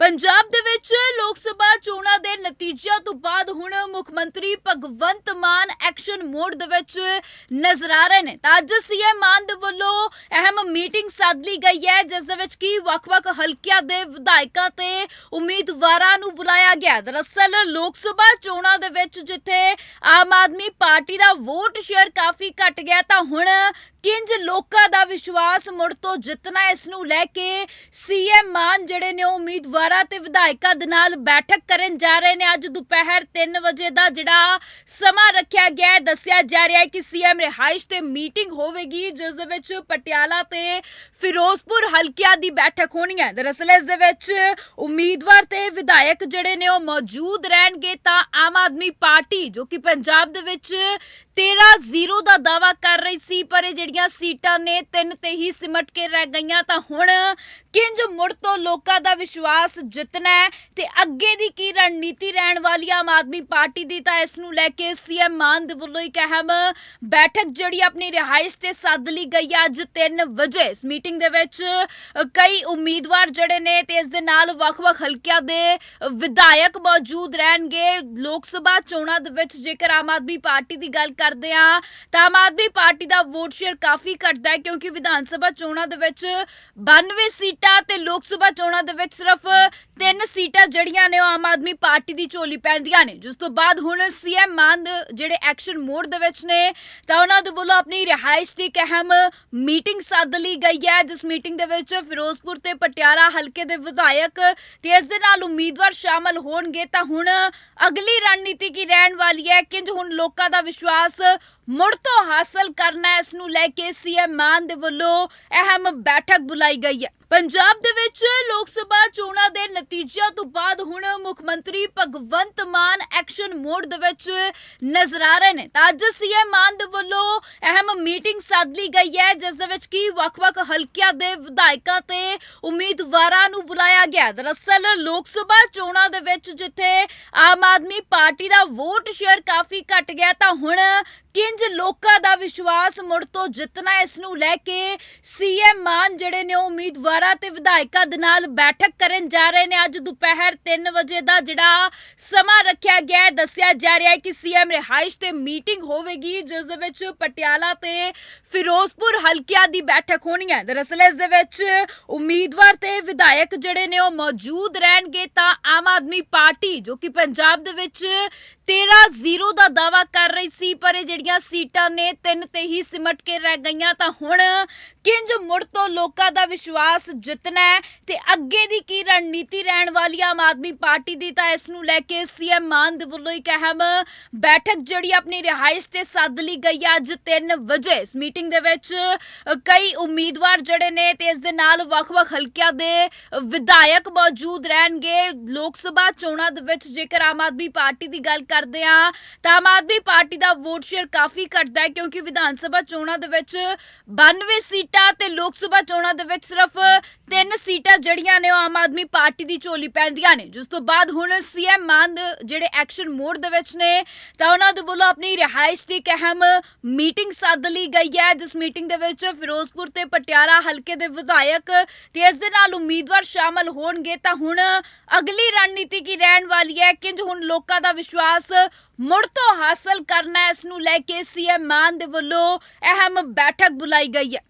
ਪੰਜਾਬ ਦੇ ਵਿੱਚ ਲੋਕ ਸਭਾ ਚੋਣਾਂ ਦੇ ਨਤੀਜਿਆਂ ਤੋਂ ਬਾਅਦ ਹੁਣ ਮੁੱਖ ਮੰਤਰੀ ਭਗਵੰਤ ਮਾਨ ਐਕਸ਼ਨ ਮੋਡ ਦੇ ਵਿੱਚ ਨਜ਼ਰ ਆ ਰਹੇ ਨੇ। ਤਾਂ ਅੱਜ ਸੀਐਮ ਮਾਨ ਦੇ ਵੱਲੋਂ ਅਹਿਮ ਮੀਟਿੰਗ ਸੱਦ ਲਈ ਗਈ ਹੈ, ਜਿਸ ਦੇ ਵਿੱਚ ਕੀ ਵੱਖ-ਵੱਖ ਹਲਕਿਆਂ ਦੇ ਵਿਧਾਇਕਾਂ ਤੇ ਉਮੀਦਵਾਰਾਂ ਨੂੰ ਬੁਲਾਇਆ ਗਿਆ। ਦਰਅਸਲ ਲੋਕ ਸਭਾ ਚੋਣਾਂ ਦੇ ਵਿੱਚ ਜਿੱਥੇ ਆਮ ਆਦਮੀ ਪਾਰਟੀ ਦਾ ਵੋਟ ਸ਼ੇਅਰ ਕਾਫੀ ਘਟ ਗਿਆ, ਤਾਂ ਹੁਣ ਕਿੰਜ ਲੋਕਾਂ ਦਾ ਵਿਸ਼ਵਾਸ ਮੁੜ ਤੋਂ ਜਿੱਤਣਾ, ਇਸ ਨੂੰ ਲੈ ਕੇ ਸੀਐਮ ਮਾਨ ਜਿਹੜੇ ਨੇ ਉਹ ਉਮੀਦਵਾਰਾਂ ਤੇ ਵਿਧਾਇਕਾਂ ਦੇ ਨਾਲ ਬੈਠਕ ਕਰਨ ਜਾ ਰਹੇ ਨੇ। ਅੱਜ ਦੁਪਹਿਰ 3 ਵਜੇ ਦਾ ਜਿਹੜਾ ਸਮਾਂ ਰੱਖਿਆ ਗਿਆ ਹੈ, ਦੱਸਿਆ ਜਾ ਰਿਹਾ ਹੈ ਕਿ ਸੀਐਮ ਰਿਹਾਇਸ਼ ਤੇ ਮੀਟਿੰਗ ਹੋਵੇਗੀ, ਜਿਸ ਦੇ ਵਿੱਚ ਪਟਿਆਲਾ ਤੇ ਫਿਰੋਜ਼ਪੁਰ ਹਲਕਿਆਂ ਦੀ ਬੈਠਕ ਹੋਣੀ ਹੈ। ਦਰਅਸਲ ਇਸ ਦੇ ਵਿੱਚ ਉਮੀਦਵਾਰ ਤੇ ਵਿਧਾਇਕ ਜਿਹੜੇ ਨੇ ਉਹ ਮੌਜੂਦ ਰਹਿਣਗੇ ਤਾਂ ਆਮ ਆਦਮੀ ਪਾਰਟੀ, ਜੋ ਕਿ ਪੰਜਾਬ ਦੇ ਵਿੱਚ 13-0 ਦਾ ਦਾਵਾ ਕਰ ਰਹੀ ਸੀ, ਪਰ ਇਹ ਜਿਹੜੀਆਂ ਸੀਟਾਂ ਨੇ ਤਿੰਨ ਤੇ ਹੀ ਸਿਮਟ ਕੇ ਰਹਿ ਗਈਆਂ। ਤਾਂ ਹੁਣ ਕਿੰਜ ਮੁੜ ਤੋਂ ਲੋਕਾਂ ਦਾ ਵਿਸ਼ਵਾਸ ਜਿੱਤਣਾ ਹੈ ਤੇ ਅੱਗੇ ਦੀ ਕੀ ਰਣਨੀਤੀ ਰਹਿਣ ਵਾਲੀ ਆਮ ਆਦਮੀ ਪਾਰਟੀ ਦੀ ਤਾਂ ਇਸ ਨੂੰ ਲੈ ਕੇ ਸੀਐਮ ਮਾਨ ਦੇ ਵੱਲੋਂ ਇੱਕ ਅਹਿਮ ਬੈਠਕ ਜਿਹੜੀ ਆਪਣੀ ਰਿਹਾਇਸ਼ ਤੇ ਸੱਦ ਲਈ ਗਈ ਹੈ ਅੱਜ 3 ਵਜੇ। ਇਸ ਮੀਟਿੰਗ ਦੇ ਵਿੱਚ ਕਈ ਉਮੀਦਵਾਰ ਜਿਹੜੇ ਨੇ ਤੇ ਇਸ ਦੇ ਨਾਲ ਵੱਖ-ਵੱਖ ਹਲਕਿਆਂ ਦੇ ਵਿਧਾਇਕ ਮੌਜੂਦ ਰਹਿਣਗੇ। ਲੋਕ ਸਭਾ ਚੋਣਾਂ ਦੇ ਵਿੱਚ ਜੇਕਰ ਆਮ ਆਦਮੀ ਪਾਰਟੀ ਦੀ ਗੱਲ ਕਰਦੇ ਹਾਂ ਤਾਂ ਆਮ ਆਦਮੀ ਪਾਰਟੀ ਦਾ ਵੋਟ ਸ਼ੇਅਰ ਕਾਫੀ ਘਟਦਾ ਹੈ ਕਿਉਂਕਿ ਵਿਧਾਨ ਸਭਾ ਚੋਣਾਂ ਦੇ ਵਿੱਚ 92 ਸੀਟ ਤੇ ਲੋਕ ਸਭਾ ਚੋਣਾਂ ਦੇ ਵਿੱਚ ਸਿਰਫ ਤਿੰਨ ਸੀਟਾਂ ਜਿਹੜੀਆਂ ਨੇ ਉਹ ਆਮ ਆਦਮੀ ਪਾਰਟੀ ਦੀ ਝੋਲੀ ਪੈਂਦੀਆਂ ਨੇ। ਜਿਸ ਤੋਂ ਬਾਅਦ ਹੁਣ ਸੀਐਮ ਮਾਨ ਜਿਹੜੇ ਐਕਸ਼ਨ ਮੋਡ ਦੇ ਵਿੱਚ ਨੇ, ਤਾਂ ਉਹਨਾਂ ਦੇ ਵੱਲੋਂ ਆਪਣੀ ਰਿਹਾਇਸ਼ ਦੀ ਇੱਕ ਮੀਟਿੰਗ ਸੱਦ ਲਈ ਗਈ ਹੈ। ਜਿਸ ਮੀਟਿੰਗ ਦੇ ਵਿੱਚ ਫਿਰੋਜ਼ਪੁਰ ਤੇ ਪਟਿਆਲਾ ਹਲਕੇ ਦੇ ਵਿਧਾਇਕ ਤੇ ਇਸ ਦੇ ਨਾਲ ਉਮੀਦਵਾਰ ਸ਼ਾਮਲ ਹੋਣਗੇ, ਤਾਂ ਹੁਣ ਅਗਲੀ ਰਣਨੀਤੀ ਕੀ ਰਹਿਣ ਵਾਲੀ ਹੈ? ਕਿੰਜ ਹੁਣ ਲੋਕਾਂ ਦਾ ਵਿਸ਼ਵਾਸ ਮੁੜ ਤੋਂ ਹਾਸਲ ਕਰਨਾ ਇਸ ਨੂੰ ਲੈ ਕੇ ਸੀਐਮ ਮਾਨ ਦੇ ਵੱਲੋਂ ਅਹਿਮ ਬੈਠਕ ਬੁਲਾਈ ਗਈ ਹੈ। ਪੰਜਾਬ ਦੇ ਵਿੱਚ ਲੋਕ ਸਭਾ ਚੋਣਾਂ ਦੇ ਨਤੀਜੇ ਨਤੀਜਿਆਂ ਤੋਂ ਬਾਅਦ ਹੁਣ ਮੁੱਖ ਮੰਤਰੀ ਭਗਵੰਤ ਮਾਨ ਐਕਸ਼ਨ ਮੋਡ ਦੇ ਵਿੱਚ ਨਜ਼ਰ ਆ ਰਹੇ ਨੇ। ਤਾਂ ਅੱਜ ਸੀਐਮ ਮਾਨ ਦੇ ਵੱਲੋਂ ਅਹਿਮ ਮੀਟਿੰਗ ਸੱਦ ਲਈ ਗਈ ਹੈ, ਜਿਸ ਦੇ ਵਿੱਚ ਕੀ ਵੱਖ-ਵੱਖ ਹਲਕਿਆਂ ਦੇ ਵਿਧਾਇਕਾਂ ਤੇ ਉਮੀਦਵਾਰਾਂ ਨੂੰ ਬੁਲਾਇਆ ਗਿਆ। ਦਰਅਸਲ ਲੋਕ ਸਭਾ ਚੋਣਾਂ ਦੇ ਵਿੱਚ ਜਿੱਥੇ ਆਮ ਆਦਮੀ ਪਾਰਟੀ ਦਾ ਵੋਟ ਸ਼ੇਅਰ ਕਾਫੀ ਘਟ ਗਿਆ, ਤਾਂ ਹੁਣ ਕਿੰਜ ਲੋਕਾਂ ਦਾ ਵਿਸ਼ਵਾਸ ਮੁੜ ਤੋਂ ਜਿੱਤਣਾ ਇਸ ਨੂੰ ਲੈ ਕੇ ਸੀਐਮ ਮਾਨ ਜਿਹੜੇ ਨੇ ਉਹ ਉਮੀਦਵਾਰਾਂ ਤੇ ਵਿਧਾਇਕਾਂ ਦੇ ਨਾਲ ਬੈਠਕ ਕਰਨ ਜਾ ਰਹੇ ਨੇ। ਅੱਜ ਦੁਪਹਿਰ 3 ਵਜੇ ਦਾ ਜਿਹੜਾ ਸਮਾਂ ਰੱਖਿਆ ਗਿਆ ਦੱਸਿਆ ਜਾ ਰਿਹਾ ਹੈ ਕਿ ਸੀਐਮ ਰਿਹਾਇਸ਼ ਤੇ ਮੀਟਿੰਗ ਹੋਵੇਗੀ, ਜਿਸ ਦੇ ਵਿੱਚ ਪਟਿਆਲਾ ਤੇ ਫਿਰੋਜ਼ਪੁਰ ਹਲਕਿਆਂ ਦੀ ਬੈਠਕ ਹੋਣੀ ਹੈ। ਦਰਅਸਲ ਇਸ ਦੇ ਵਿੱਚ ਉਮੀਦਵਾਰ ਤੇ ਵਿਧਾਇਕ ਜਿਹੜੇ ਨੇ ਉਹ ਮੌਜੂਦ ਰਹਿਣਗੇ ਤਾਂ ਆਮ ਆਦਮੀ ਪਾਰਟੀ, ਜੋ ਕਿ ਪੰਜਾਬ ਦੇ ਵਿੱਚ 13-0 ਦਾ ਦਾਵਾ ਕਰ ਰਹੀ ਸੀ, ਪਰ ਇਹ ਜਿਹੜੀ ਜਿਹੜੀਆਂ ਸੀਟਾਂ ਨੇ, ਤਿੰਨ ਤੇ ਹੀ ਸਿਮਟ ਕੇ ਰਹਿ ਗਈਆਂ। ਤਾਂ ਹੁਣ ਕਿੰਜ ਮੁੜ ਤੋਂ ਲੋਕਾਂ ਦਾ ਵਿਸ਼ਵਾਸ ਜਿੱਤਣਾ ਹੈ ਤੇ ਅੱਗੇ ਦੀ ਕੀ ਰਣਨੀਤੀ ਰਹਿਣ ਵਾਲੀ ਆਮ ਆਦਮੀ ਪਾਰਟੀ ਦੀ ਤਾਂ ਇਸ ਨੂੰ ਲੈ ਕੇ ਸੀਐਮ ਮਾਨ ਦੇ ਵੱਲੋਂ ਇੱਕ ਅਹਿਮ ਬੈਠਕ ਜਿਹੜੀ ਆਪਣੀ ਰਿਹਾਇਸ਼ ਤੇ ਸੱਦ ਲਈ ਗਈ ਅੱਜ 3 ਵਜੇ। ਇਸ ਮੀਟਿੰਗ ਦੇ ਵਿੱਚ ਕਈ ਉਮੀਦਵਾਰ ਜਿਹੜੇ ਨੇ ਤੇ ਇਸ ਦੇ ਨਾਲ ਵੱਖ-ਵੱਖ ਹਲਕਿਆਂ ਦੇ ਵਿਧਾਇਕ ਮੌਜੂਦ ਰਹਿਣਗੇ। ਲੋਕ ਸਭਾ ਚੋਣਾਂ ਦੇ ਵਿੱਚ ਜੇਕਰ ਆਮ ਆਦਮੀ ਪਾਰਟੀ ਦੀ ਗੱਲ ਕਰਦੇ ਹਾਂ ਤਾਂ ਆਮ ਆਦਮੀ ਪਾਰਟੀ ਦਾ ਵੋਟ ਸ਼ੇਅਰ ਕਾਫੀ ਘਟਦਾ ਹੈ ਕਿਉਂਕਿ ਵਿਧਾਨ ਸਭਾ ਚੋਣਾਂ ਦੇ ਵਿੱਚ 92 ਸੀਟਾਂ ਤੇ ਲੋਕ ਸਭਾ ਚੋਣਾਂ ਦੇ ਵਿੱਚ ਸਿਰਫ ਤਿੰਨ ਸੀਟਾਂ ਜਿਹੜੀਆਂ ਨੇ ਉਹ ਆਮ ਆਦਮੀ ਪਾਰਟੀ ਦੀ ਝੋਲੀ ਪੈਂਦੀਆਂ ਨੇ। ਜਿਸ ਤੋਂ ਬਾਅਦ ਹੁਣ ਸੀਐਮ ਮਾਨ ਜਿਹੜੇ ਐਕਸ਼ਨ ਮੋਡ ਦੇ ਵਿੱਚ ਨੇ, ਤਾਂ ਉਹਨਾਂ ਦੇ ਵੱਲੋਂ ਆਪਣੀ ਰਿਹਾਇਸ਼ ਦੀ ਇੱਕ ਅਹਿਮ ਮੀਟਿੰਗ ਸੱਦ ਲਈ ਗਈ ਹੈ। ਜਿਸ ਮੀਟਿੰਗ ਦੇ ਵਿੱਚ ਫਿਰੋਜ਼ਪੁਰ ਤੇ ਪਟਿਆਲਾ ਹਲਕੇ ਦੇ ਵਿਧਾਇਕ ਤੇ ਇਸ ਦੇ ਨਾਲ ਉਮੀਦਵਾਰ ਸ਼ਾਮਲ ਹੋਣਗੇ, ਤਾਂ ਹੁਣ ਅਗਲੀ ਰਣਨੀਤੀ ਕੀ ਰਹਿਣ ਵਾਲੀ ਹੈ? ਕਿੰਜ ਹੁਣ ਲੋਕਾਂ ਦਾ ਵਿਸ਼ਵਾਸ ਮੁੜ ਤੋਂ ਹਾਸਲ ਕਰਨਾ ਇਸ ਨੂੰ ਲੈ ਕੇ ਸੀਐਮ ਮਾਨ ਦੇ ਵੱਲੋਂ ਅਹਿਮ ਬੈਠਕ ਬੁਲਾਈ ਗਈ ਹੈ